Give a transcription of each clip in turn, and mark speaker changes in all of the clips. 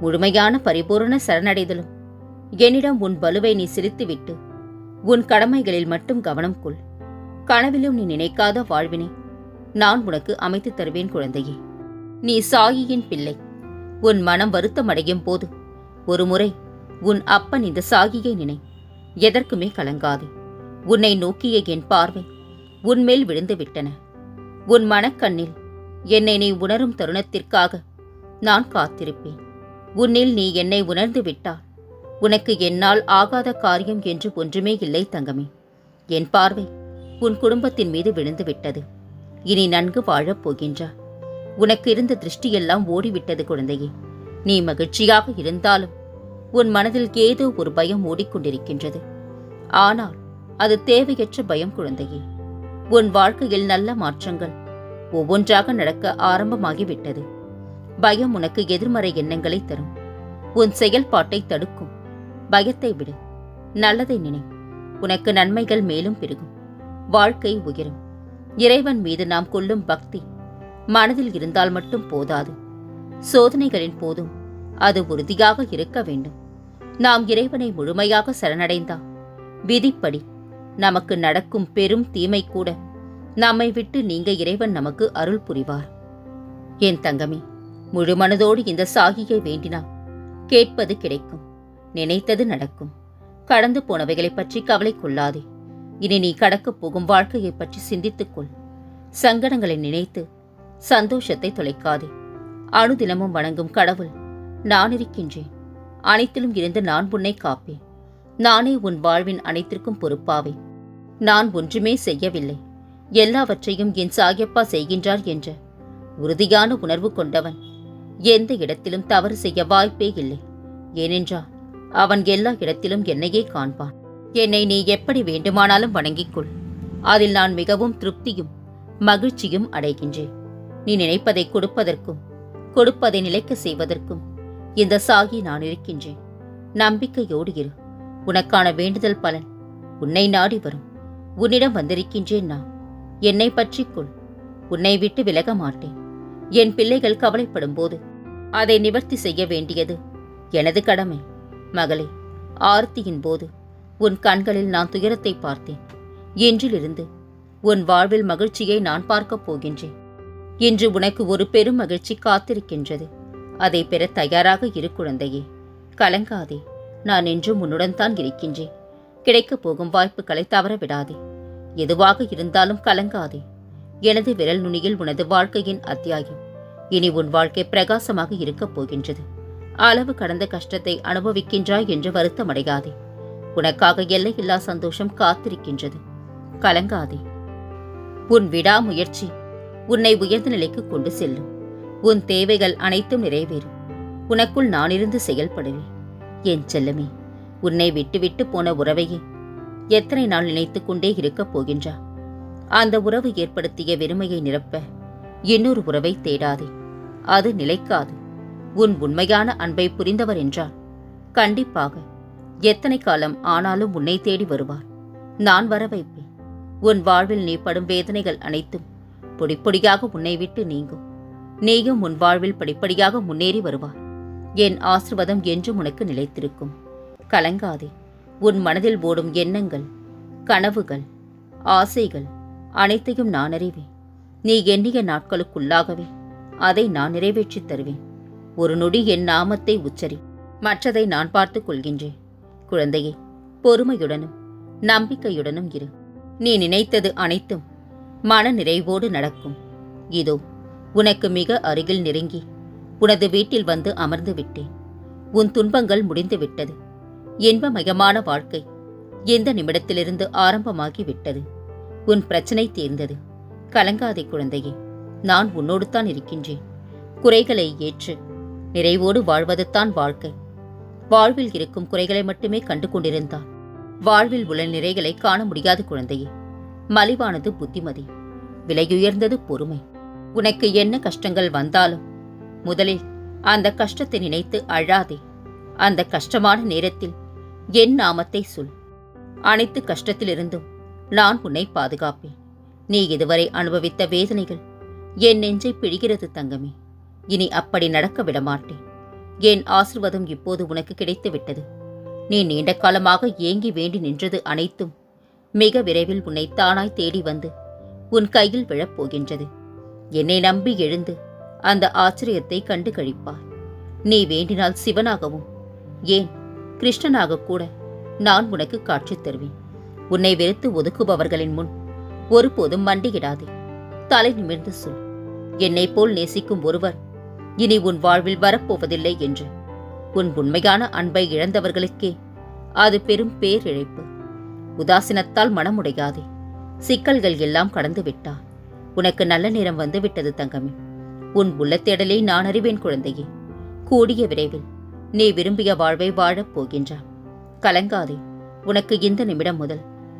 Speaker 1: முழுமையான பரிபூரண சரணடைதலும். என்னிடம் உன் பலுவை நீ சிரித்துவிட்டு உன் கடமைகளில் மட்டும் கவனம் கொள். கனவிலும் நீ நினைக்காத வாழ்வினை நான் உனக்கு அமைத்துத் தருவேன் குழந்தையே. நீ சாயியின் பிள்ளை. உன் மனம் வருத்தமடையும் போது ஒருமுறை உன் அப்பன் இந்த சாகியை நினை. எதற்குமே கலங்காதே. உன்னை நோக்கிய என் பார்வை உன்மேல் விழுந்து விட்டன உன் மனக்கண்ணில் என்னை நீ உணரும் தருணத்திற்காக நான் காத்திருப்பேன். உன்னில் நீ என்னை உணர்ந்து விட்டால் உனக்கு என்னால் ஆகாத காரியம் என்று ஒன்றுமே இல்லை தங்கமே. என் பார்வை உன் குடும்பத்தின் மீது விழுந்து விட்டது. இனி நன்கு வாழப் போகின்றாய். உனக்கு இருந்த திருஷ்டியெல்லாம் ஓடிவிட்டது குழந்தையே. நீ மகிழ்ச்சியாக இருந்தாலும் உன் மனதில் ஏதோ ஒரு பயம் ஓடிக்கொண்டிருக்கின்றது. ஆனால் அது தேவையற்ற பயம் குழந்தையே. உன் வாழ்க்கையில் நல்ல மாற்றங்கள் ஒவ்வொன்றாக நடக்க ஆரம்பமாகிவிட்டது. பயம் உனக்கு எதிர்மறை எண்ணங்களை தரும். உன் செயல்பாட்டை தடுக்கும். பயத்தை விடு. நல்லதை நினை. உனக்கு நன்மைகள் மேலும் பெருகும். வாழ்க்கை உயரும். இறைவன் மீது நாம் கொள்ளும் பக்தி மனதில் இருந்தால் மட்டும் போதாது. சோதனைகளின் போதும் அது உறுதியாக இருக்க வேண்டும். நாம் இறைவனை முழுமையாக சரணடைந்தா விதிப்படி நமக்கு நடக்கும் பெரும் தீமை கூட நம்மை விட்டு நீங்க இறைவன் நமக்கு அருள் புரிவார். என் தங்கமே முழு மனதோடு இந்த சாகியை வேண்டினால் கேட்பது கிடைக்கும். நினைத்தது நடக்கும். கடந்து போனவைகளைப் பற்றி கவலை கொள்ளாதே. இனி நீ கடக்கப் போகும் வாழ்க்கையைப் பற்றி சிந்தித்துக்கொள் சங்கடங்களை நினைத்து சந்தோஷத்தை தொலைக்காதே. அணுதினமும் வணங்கும் கடவுள் நான் இருக்கின்றேன். அனைத்திலும் இருந்து நான் உன்னை காப்பேன். நானே உன் வாழ்வின் அனைத்திற்கும் பொறுப்பாவேன் நான் ஒன்றுமே செய்யவில்லை. எல்லாவற்றையும் என் சாயப்பா செய்கின்றார் என்ற உறுதியான உணர்வு கொண்டவன் எந்த இடத்திலும் தவறு செய்ய வாய்ப்பே இல்லை. ஏனென்றால் அவன் எல்லா இடத்திலும் என்னையே காண்பான். என்னை நீ எப்படி வேண்டுமானாலும் வணங்கிக் கொள். அதில் நான் மிகவும் திருப்தியும் மகிழ்ச்சியும் அடைகின்றேன். நீ நினைப்பதை கொடுப்பதற்கும் கொடுப்பதை நிலைக்க செய்வதற்கும் இந்த சாகி நான் இருக்கின்றேன். நம்பிக்கையோடு இரு. உனக்கான வேண்டுதல் பலன் உன்னை நாடி வரும். உன்னிடம் வந்திருக்கின்றேன் நான். என்னை பற்றிக் கொள். உன்னை விட்டு விலக மாட்டேன். என் பிள்ளைகள் கவலைப்படும் போது அதை நிவர்த்தி செய்ய வேண்டியது எனது கடமை. மகளே ஆர்த்தியின் போது உன் கண்களில் நான் துயரத்தை பார்த்தேன். என்றிலிருந்து உன் வாழ்வில் மகிழ்ச்சியை நான் பார்க்கப் போகின்றேன். இன்று உனக்கு ஒரு பெரும் மகிழ்ச்சி காத்திருக்கின்றது. அதை பெற தயாராக இரு குழந்தையே. கலங்காதே நான் என்றும் உன்னுடன் தான் இருக்கின்றேன். கிடைக்கப் போகும் வாய்ப்புகளை தவற விடாதே எதுவாக இருந்தாலும் கலங்காதே. எனது விரல் நுனியில் உனது வாழ்க்கையின் அத்தியாயம். இனி உன் வாழ்க்கை பிரகாசமாக இருக்கப் போகின்றது. அளவு கடந்த கஷ்டத்தை அனுபவிக்கின்றாய் என்று வருத்தமடையாதே. உனக்காக எல்லையில்லா சந்தோஷம் காத்திருக்கின்றது. கலங்காதே. உன் விடாமுயற்சி உன்னை உயர்ந்த நிலைக்கு கொண்டு செல்லும். உன் தேவைகள் அனைத்தும் நிறைவேறும். உனக்குள் நானிருந்து செயல்படுவேன். என் செல்லமே உன்னை விட்டுவிட்டு போன உறவையே எத்தனை நாள் நினைத்துக் கொண்டே இருக்கப் போகின்றா? அந்த உறவு ஏற்படுத்திய வெறுமையை நிரப்ப இன்னொரு உறவை தேடாதே. அது நிலைக்காது. உன் உண்மையான அன்பை புரிந்தவர் என்றால் கண்டிப்பாக எத்தனை காலம் ஆனாலும் உன்னை தேடி வருவார். நான் வர வைப்பேன். உன் வாழ்வில் நீ படும் வேதனைகள் அனைத்தும் பொடிப்பொடியாக உன்னை விட்டு நீங்கும். நீயும் உன் வாழ்வில் படிப்படியாக முன்னேறி வருவார் என் ஆசிர்வாதம் என்றும் உனக்கு நிலைத்திருக்கும். கலங்காதே. உன் மனதில் ஓடும் எண்ணங்கள் கனவுகள் ஆசைகள் அனைத்தையும் நான் அறிவேன். நீ எண்ணிய நாட்களுக்குள்ளாகவே அதை நான் நிறைவேற்றித் தருவேன். ஒரு நொடி என் நாமத்தை உச்சரி. மற்றதை நான் பார்த்துக் கொள்கின்றேன். குழந்தையே பொறுமையுடனும் நம்பிக்கையுடனும் இரு. நீ நினைத்தது அனைத்தும் மன நிறைவோடு நடக்கும். இதோ உனக்கு மிக அருகில் நெருங்கி உனது வீட்டில் வந்து அமர்ந்து விட்டேன். உன் துன்பங்கள் முடிந்து விட்டது. இன்பமயமான வாழ்க்கை எந்த நிமிடத்திலிருந்து ஆரம்பமாகி விட்டது? உன் பிரச்சனை தீர்ந்தது. கலங்காதே குழந்தையே நான் உன்னோடு தான் இருக்கின்றேன். குறைகளை ஏற்று நிறைவோடு வாழ்வதுதான் வாழ்க்கை. வாழ்வில் இருக்கும் குறைகளை மட்டுமே கண்டு கொண்டிருந்தான் வாழ்வில் உள்ள நிறைகளை காண முடியாது குழந்தையே. மலிவானது புத்திமதி விலையுயர்ந்தது பொறுமை. உனக்கு என்ன கஷ்டங்கள் வந்தாலும் முதலில் அந்த கஷ்டத்தை நினைத்து அழாதே. அந்த கஷ்டமான நேரத்தில் என் நாமத்தை சொல். அனைத்து கஷ்டத்திலிருந்தும் நான் உன்னை பாதுகாப்பேன். நீ இதுவரை அனுபவித்த வேதனைகள் என் நெஞ்சை பிழிகிறது தங்கமே. இனி அப்படி நடக்க விடமாட்டேன். என் ஆசிர்வாதம் இப்போது உனக்கு கிடைத்து விட்டது நீ நீண்ட காலமாக ஏங்கி வேண்டி நின்றது அனைத்தும் மிக விரைவில் உன்னை தானாய் தேடி வந்து உன் கையில் விழப்போகின்றது. என்னை நம்பி எழுந்து அந்த ஆச்சரியத்தை கண்டு கழிப்பார் நீ வேண்டினால் சிவனாகவும் ஏன் கிருஷ்ணனாக கூட நான் உனக்கு காட்சி தருவேன். உன்னை வெறுத்து ஒதுக்குபவர்களின் முன் ஒருபோதும் மண்டியிடாதே. தலை நிமிர்ந்து சொல் என்னைப் போல் நேசிக்கும் ஒருவர் இனி உன் வாழ்வில் வரப்போவதில்லை என்று. உன் உண்மையான அன்பை இழந்தவர்களுக்கே அது பெரும் பேரிழைப்பு. உதாசீனத்தால் மனமுடையாதே. சிக்கல்கள் எல்லாம் கடந்து விட்டார் உனக்கு நல்ல நேரம் வந்து விட்டது தங்கமே. உன் உள்ளத்தேடலை நான் அறிவேன் குழந்தையே. கூடிய விரைவில் நீ விரும்பிய வாழ்வை வாழப் போகின்றா. கலங்காதே. உனக்கு இந்த நிமிடம் முதல்.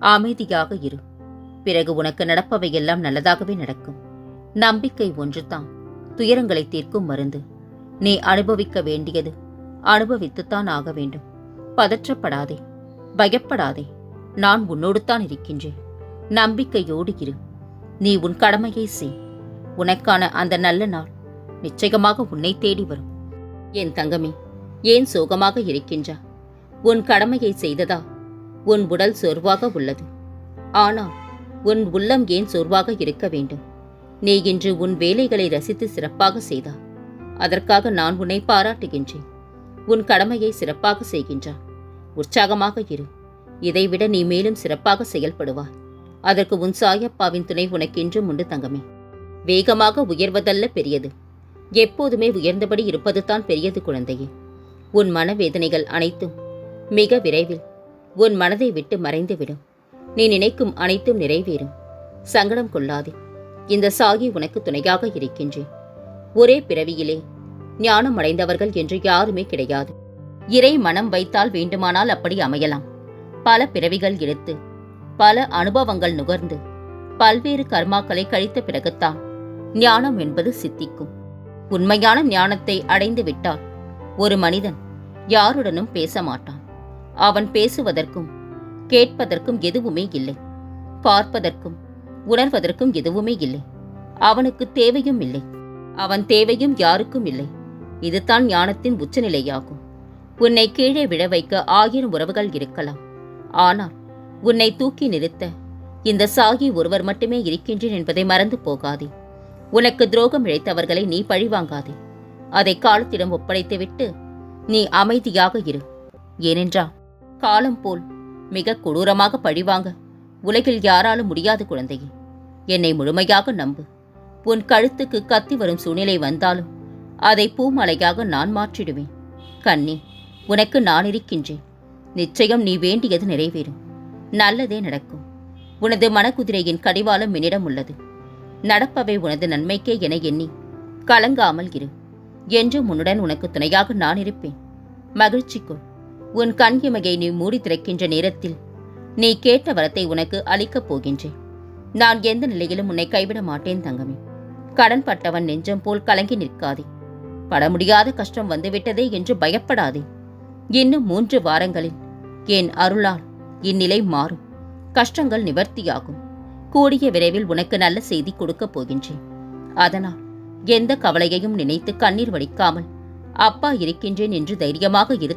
Speaker 1: அமைதியாக இரு. பிறகு உனக்கு நடப்பவையெல்லாம் நல்லதாகவே நடக்கும். நம்பிக்கை ஒன்றுதான். துயரங்களை தீர்க்கும் மருந்து. நீ அனுபவிக்க வேண்டியது அனுபவித்துத்தான் ஆக வேண்டும். பதற்றப்படாதே. பயப்படாதே. நான் உன்னோடு தான் இருக்கின்றேன். நம்பிக்கையோடு இரு. நீ உன் கடமையை செய். உனக்கான அந்த நல்ல நாள் நிச்சயமாக உன்னை தேடி வரும். என் தங்கமே ஏன் சோகமாக இருக்கின்றா? உன் கடமையை செய்ததா? உன் உடல் சோர்வாக உள்ளது. ஆனால் உன் உள்ளம் ஏன் சோர்வாக இருக்க வேண்டும்? நீ இன்று உன் வேலைகளை ரசித்து சிறப்பாக செய்தா? அதற்காக நான் உன்னை பாராட்டுகின்றேன். உன் கடமையை சிறப்பாக செய்கின்றாய் உற்சாகமாக இரு. இதைவிட நீ மேலும் சிறப்பாக செயல்படுவாய். அதற்கு உன் சாயப்பாவின் துணை உனக்கென்றும் உண்டு தங்கமே. வேகமாக உயர்வதல்ல பெரியது. எப்போதுமே உயர்ந்தபடி இருப்பதுதான் பெரியது குழந்தையே. உன் மனவேதனைகள் அனைத்தும் மிக விரைவில் உன் மனதை விட்டு மறைந்துவிடும். நீ நினைக்கும் அனைத்தும் நிறைவேறும். சங்கடம் கொள்ளாதே. இந்த சாகி உனக்கு துணையாக இருக்கின்றேன். ஒரே பிறவியிலே ஞானம் அடைந்தவர்கள் என்று யாருமே கிடையாது. இறை மனம் வைத்தால் வேண்டுமானால் அப்படி அமையலாம். பல பிறவிகள் எடுத்து பல அனுபவங்கள் நுகர்ந்து பல்வேறு கர்மாக்களை கழித்த பிறகுத்தான் ஞானம் என்பது சித்திக்கும். உண்மையான ஞானத்தை அடைந்து விட்டால் ஒரு மனிதன் யாருடனும் பேச மாட்டான். அவன் பேசுவதற்கும் கேட்பதற்கும் எதுவுமே இல்லை. பார்ப்பதற்கும் உணர்வதற்கும் எதுவுமே இல்லை. அவனுக்கு தேவையும் இல்லை. அவன் தேவையும் யாருக்கும் இல்லை. இதுதான் ஞானத்தின் உச்சநிலையாகும். உன்னை கீழே விழ வைக்க ஆயிரம் உறவுகள் இருக்கலாம். ஆனால் உன்னை தூக்கி நிறுத்த இந்த சாகி ஒருவர் மட்டுமே இருக்கின்றேன் என்பதை மறந்து போகாதே. உனக்கு துரோகம் இழைத்தவர்களை நீ பழிவாங்காதே. அதை காலத்திடம் ஒப்படைத்துவிட்டு நீ அமைதியாக இரு. ஏனென்றால் காலம் போல் மிக கொடூரமாக பழிவாங்க. உலகில் யாராலும் முடியாது குழந்தையே. என்னை முழுமையாக நம்பு. உன் கழுத்துக்கு கத்தி வரும் சூழ்நிலை வந்தாலும் அதை பூமலையாக நான் மாற்றிடுவேன். கண்ணி உனக்கு நான் இருக்கின்றேன். நிச்சயம் நீ வேண்டியது நிறைவேறும். நல்லதே நடக்கும். உனது மனக்குதிரையின் கடிவாளம் என்னிடம் உள்ளது. நடப்பவை உனது நன்மைக்கே என எண்ணி கலங்காமல் இரு. என்றும் உன்னுடன் உனக்கு துணையாக நான் இருப்பேன். மகிழ்ச்சிக்குள் உன் கண் இமையை நீ மூடி திறக்கின்ற நேரத்தில் நீ கேட்ட வரத்தை உனக்கு அளிக்கப் போகின்றேன். நான் எந்த நிலையிலும் உன்னை கைவிட மாட்டேன் தங்கமே. கடன் பட்டவன் நெஞ்சம் போல் கலங்கி நிற்காதே. பட முடியாத கஷ்டம் வந்துவிட்டதே என்று பயப்படாதே. இன்னும் மூன்று வாரங்களில் என் அருளால் இந்நிலை மாறும். கஷ்டங்கள் நிவர்த்தியாகும். கூடிய விரைவில் உனக்கு நல்ல செய்தி கொடுக்கப் போகின்றேன். அதனால் எந்த கவலையையும் நினைத்து கண்ணீர் வடிக்காமல் அப்பா இருக்கின்றேன் என்று தைரியமாக இரு